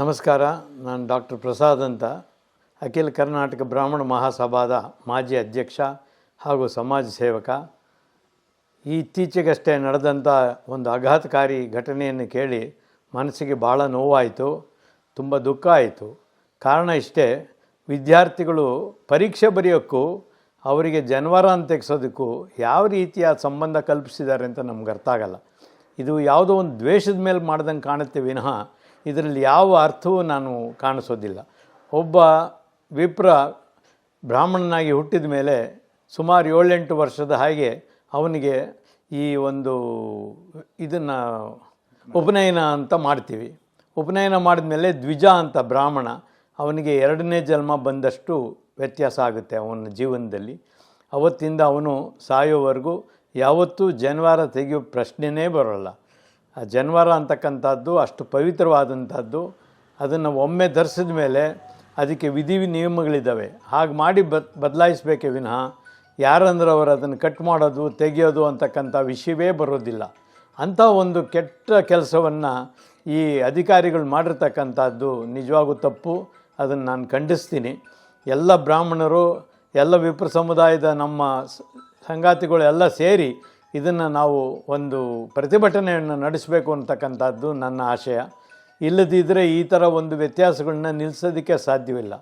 ನಮಸ್ಕಾರ, ನಾನು ಡಾಕ್ಟರ್ ಪ್ರಸಾದ್ ಅಂತ. ಅಖಿಲ ಕರ್ನಾಟಕ ಬ್ರಾಹ್ಮಣ ಮಹಾಸಭಾದ ಮಾಜಿ ಅಧ್ಯಕ್ಷ ಹಾಗೂ ಸಮಾಜ ಸೇವಕ. ಇತ್ತೀಚೆಗಷ್ಟೇ ನಡೆದಂಥ ಒಂದು ಆಘಾತಕಾರಿ ಘಟನೆಯನ್ನು ಕೇಳಿ ಮನಸ್ಸಿಗೆ ಭಾಳ ನೋವಾಯಿತು, ತುಂಬ ದುಃಖ ಆಯಿತು. ಕಾರಣ ಇಷ್ಟೇ, ವಿದ್ಯಾರ್ಥಿಗಳು ಪರೀಕ್ಷೆ ಬರೆಯೋಕ್ಕೂ ಅವರಿಗೆ ಜನವರ ಅಂತ ತೆಗೆಸೋದಕ್ಕೂ ಯಾವ ರೀತಿಯ ಸಂಬಂಧ ಕಲ್ಪಿಸಿದ್ದಾರೆ ಅಂತ ನಮ್ಗೆ ಅರ್ಥ ಆಗಲ್ಲ. ಇದು ಯಾವುದೋ ಒಂದು ದ್ವೇಷದ ಮೇಲೆ ಮಾಡ್ದಂಗೆ ಕಾಣುತ್ತೆ ವಿನಃ ಇದರಲ್ಲಿ ಯಾವ ಅರ್ಥವೂ ನಾನು ಕಾಣಿಸೋದಿಲ್ಲ. ಒಬ್ಬ ವಿಪ್ರ ಬ್ರಾಹ್ಮಣನಾಗಿ ಹುಟ್ಟಿದ ಮೇಲೆ ಸುಮಾರು ಏಳೆಂಟು ವರ್ಷದ ಹಾಗೆ ಅವನಿಗೆ ಈ ಒಂದು ಇದನ್ನು ಉಪನಯನ ಅಂತ ಮಾಡ್ತೀವಿ. ಉಪನಯನ ಮಾಡಿದ್ಮೇಲೆ ದ್ವಿಜ ಅಂತ ಬ್ರಾಹ್ಮಣ ಅವನಿಗೆ ಎರಡನೇ ಜನ್ಮ ಬಂದಷ್ಟು ವ್ಯತ್ಯಾಸ ಆಗುತ್ತೆ ಅವನ ಜೀವನದಲ್ಲಿ. ಅವತ್ತಿಂದ ಅವನು ಸಾಯೋವರೆಗೂ ಯಾವತ್ತೂ ಜನವಾರ ತೆಗೆಯೋ ಪ್ರಶ್ನೆನೇ ಬರೋಲ್ಲ. ಆ ಜನವಾರ ಅಂತಕ್ಕಂಥದ್ದು ಅಷ್ಟು ಪವಿತ್ರವಾದಂಥದ್ದು. ಅದನ್ನು ಒಮ್ಮೆ ಧರಿಸಿದ ಮೇಲೆ ಅದಕ್ಕೆ ವಿಧಿ ನಿಯಮಗಳಿದ್ದಾವೆ. ಹಾಗೆ ಮಾಡಿ ಬದ್ ಬದಲಾಯಿಸಬೇಕೇ ವಿನಃ ಯಾರಂದ್ರೆ ಅವರು ಅದನ್ನು ಕಟ್ ಮಾಡೋದು, ತೆಗೆಯೋದು ಅಂತಕ್ಕಂಥ ವಿಷಯವೇ ಬರೋದಿಲ್ಲ. ಅಂಥ ಒಂದು ಕೆಟ್ಟ ಕೆಲಸವನ್ನು ಈ ಅಧಿಕಾರಿಗಳು ಮಾಡಿರ್ತಕ್ಕಂಥದ್ದು ನಿಜವಾಗೂ ತಪ್ಪು. ಅದನ್ನು ನಾನು ಖಂಡಿಸ್ತೀನಿ. ಎಲ್ಲ ಬ್ರಾಹ್ಮಣರು, ಎಲ್ಲ ವಿಪ್ರ ಸಮುದಾಯದ ನಮ್ಮ ಸಂಗಾತಿಗಳು ಎಲ್ಲ ಸೇರಿ ಇದನ್ನು ನಾವು ಒಂದು ಪ್ರತಿಭಟನೆಯನ್ನು ನಡೆಸಬೇಕು ಅಂತಕ್ಕಂಥದ್ದು ನನ್ನ ಆಶಯ. ಇಲ್ಲದಿದ್ದರೆ ಈ ಥರ ಒಂದು ವ್ಯತ್ಯಾಸಗಳನ್ನ ನಿಲ್ಲಿಸೋದಕ್ಕೆ ಸಾಧ್ಯವಿಲ್ಲ.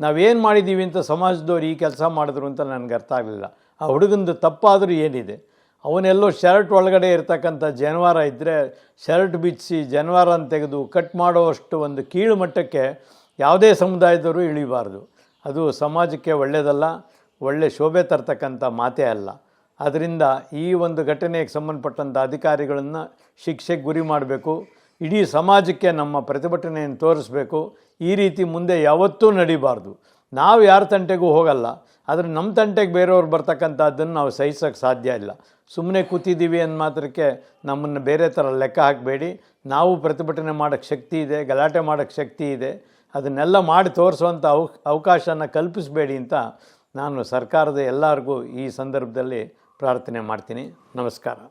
ನಾವೇನು ಮಾಡಿದ್ದೀವಿ ಅಂತ ಸಮಾಜದವ್ರು ಈ ಕೆಲಸ ಮಾಡಿದ್ರು ಅಂತ ನನಗೆ ಅರ್ಥ ಆಗಲಿಲ್ಲ. ಆ ಹುಡುಗಂದು ತಪ್ಪಾದರೂ ಏನಿದೆ? ಅವನೆಲ್ಲೋ ಶರ್ಟ್ ಒಳಗಡೆ ಇರ್ತಕ್ಕಂಥ ಜನವಾರ ಇದ್ದರೆ ಶರ್ಟ್ ಬಿಚ್ಚಿ ಜನವಾರನ ತೆಗೆದು ಕಟ್ ಮಾಡೋವಷ್ಟು ಒಂದು ಕೀಳು ಮಟ್ಟಕ್ಕೆ ಯಾವುದೇ ಸಮುದಾಯದವರು ಇಳಿಬಾರ್ದು. ಅದು ಸಮಾಜಕ್ಕೆ ಒಳ್ಳೆಯದಲ್ಲ ಒಳ್ಳೆ ಶೋಭೆ ತರ್ತಕ್ಕಂಥ ಮಾತೇ ಅಲ್ಲ. ಆದ್ದರಿಂದ ಈ ಒಂದು ಘಟನೆಗೆ ಸಂಬಂಧಪಟ್ಟಂಥ ಅಧಿಕಾರಿಗಳನ್ನು ಶಿಕ್ಷೆಗೆ ಗುರಿ ಮಾಡಬೇಕು. ಇಡೀ ಸಮಾಜಕ್ಕೆ ನಮ್ಮ ಪ್ರತಿಭಟನೆಯನ್ನು ತೋರಿಸ್ಬೇಕು. ಈ ರೀತಿ ಮುಂದೆ ಯಾವತ್ತೂ ನಡಿಬಾರ್ದು. ನಾವು ಯಾರ ತಂಟೆಗೂ ಹೋಗಲ್ಲ. ಆದರೆ ನಮ್ಮ ತಂಟೆಗೆ ಬೇರೆಯವ್ರು ಬರ್ತಕ್ಕಂಥದ್ದನ್ನು ನಾವು ಸಹಿಸೋಕ್ಕೆ ಸಾಧ್ಯ ಇಲ್ಲ. ಸುಮ್ಮನೆ ಕೂತಿದ್ದೀವಿ ಅಂದ ಮಾತ್ರಕ್ಕೆ ನಮ್ಮನ್ನು ಬೇರೆ ಥರ ಲೆಕ್ಕ ಹಾಕಬೇಡಿ. ನಾವು ಪ್ರತಿಭಟನೆ ಮಾಡೋಕ್ಕೆ ಶಕ್ತಿ ಇದೆ, ಗಲಾಟೆ ಮಾಡೋಕ್ಕೆ ಶಕ್ತಿ ಇದೆ. ಅದನ್ನೆಲ್ಲ ಮಾಡಿ ತೋರಿಸುವಂಥ ಅವ, ಅವಕಾಶನ ಕಲ್ಪಿಸಬೇಡಿ ಅಂತ ನಾನು ಸರ್ಕಾರದ ಎಲ್ಲರಿಗೂ ಈ ಸಂದರ್ಭದಲ್ಲಿ ಪ್ರಾರ್ಥನೆ ಮಾಡ್ತೀನಿ. ನಮಸ್ಕಾರ.